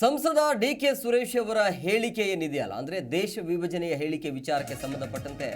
ಸಂಸದ D K Suresh ಅವರ ಹೇಳಿಕೆ ಏನಿದೆಯಲ್ಲ ಅಂದರೆ ದೇಶ ವಿಭಜನೆಯ ಹೇಳಿಕೆ ವಿಚಾರಕ್ಕೆ ಸಂಬಂಧಪಟ್ಟಂತೆ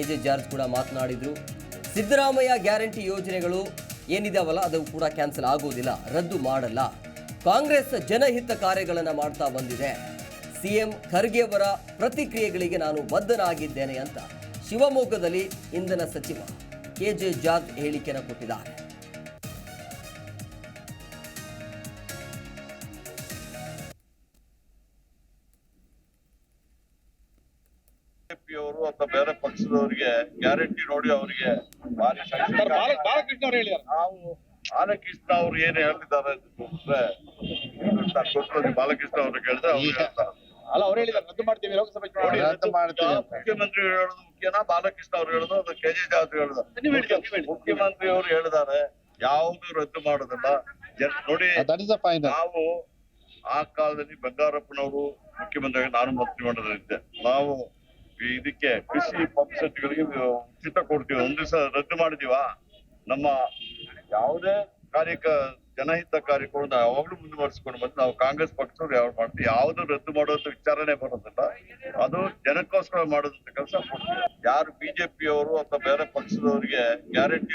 ಎ ಜೆ ಜಾರ್ಜ್ ಕೂಡ ಮಾತನಾಡಿದರು. ಸಿದ್ದರಾಮಯ್ಯ ಗ್ಯಾರಂಟಿ ಯೋಜನೆಗಳು ಏನಿದಾವಲ್ಲ, ಅದು ಕೂಡ ಕ್ಯಾನ್ಸಲ್ ಆಗೋದಿಲ್ಲ, ರದ್ದು ಮಾಡಲ್ಲ. ಕಾಂಗ್ರೆಸ್ ಜನಹಿತ ಕಾರ್ಯಗಳನ್ನು ಮಾಡ್ತಾ ಬಂದಿದೆ. ಸಿಎಂ ಖರ್ಗೆ ಅವರ ಪ್ರತಿಕ್ರಿಯೆಗಳಿಗೆ ನಾನು ಬದ್ಧನಾಗಿದ್ದೇನೆ ಅಂತ ಶಿವಮೊಗ್ಗದಲ್ಲಿ ಇಂಧನ ಸಚಿವ ಕೆ ಜೆ ಜಾರ್ಜ್ ಹೇಳಿಕೆಯನ್ನು ಕೊಟ್ಟಿದ್ದಾರೆ. ಬಿಜೆಪಿಯವರು ಅಥವಾ ಬೇರೆ ಪಕ್ಷದವರಿಗೆ ಗ್ಯಾರಂಟಿ ನೋಡಿ ಅವರಿಗೆ ಭಾರಿ ಬಾಲಕೃಷ್ಣ ಅವರು ಹೇಳಿದ್ದಾರೆ ನಾವು ಬಾಲಕೃಷ್ಣ ಅವರು ಏನ್ ಹೇಳ್ತಿದ್ದಾರೆ ಬಾಲಕೃಷ್ಣ ಅವ್ರು ಕೇಳಿದ್ರೆ ಅವ್ರು ಹೇಳ್ತಾರೆ. ಅಲ್ಲ ಅವ್ರು ಹೇಳಿದ್ದಾರೆ ರದ್ದು ಮಾಡ್ತೀವಿ ಲೋಕಸಭೆ. ಮುಖ್ಯಮಂತ್ರಿ ಹೇಳೋದು ಮುಖ್ಯನಾ ಬಾಲಕೃಷ್ಣ ಅವ್ರು ಹೇಳುದು ಅದು ಕೆ. ಜಿ. ಜಾಸ್ತಿ ಹೇಳುದು. ಮುಖ್ಯಮಂತ್ರಿ ಅವರು ಹೇಳಿದ್ದಾರೆ ಯಾವುದು ರದ್ದು ಮಾಡೋದಿಲ್ಲ. ನೋಡಿ. ನಾವು ಆ ಕಾಲದಲ್ಲಿ ಬಂಗಾರಪ್ಪನವರು ಮುಖ್ಯಮಂತ್ರಿ ನಾನು ಮಂತ್ರಿಮಂಡಲದಲ್ಲಿದ್ದೆ ನಾವು ಇದಕ್ಕೆ ಕೃಷಿ ಪಂಪ್ ಸೆಟ್ಗಳಿಗೆ ಉಚಿತ ಕೊಡ್ತೀವಿ. ಒಂದ್ ದಿವಸ ರದ್ದು ಮಾಡಿದೀವಾ? ನಮ್ಮ ಯಾವುದೇ ಕಾರ್ಯಕ, ಜನಹಿತ ಕಾರ್ಯಕ್ರಮ ಯಾವಾಗ್ಲೂ ಮುಂದುವರಿಸಿಕೊಂಡು ಬಂದು ನಾವು ಕಾಂಗ್ರೆಸ್ ಪಕ್ಷದವ್ರು ಯಾವ್ದು ಮಾಡ್ತೀವಿ. ಯಾವ್ದು ರದ್ದು ಮಾಡುವಂತ ವಿಚಾರನೆ ಬರೋದಿಲ್ಲ. ಅದು ಜನಕ್ಕೋಸ್ಕರ ಮಾಡೋದಂತ ಕೆಲಸ ಯಾರು ಬಿಜೆಪಿಯವರು ಅಥವಾ ಬೇರೆ ಪಕ್ಷದವರಿಗೆ ಗ್ಯಾರಂಟಿ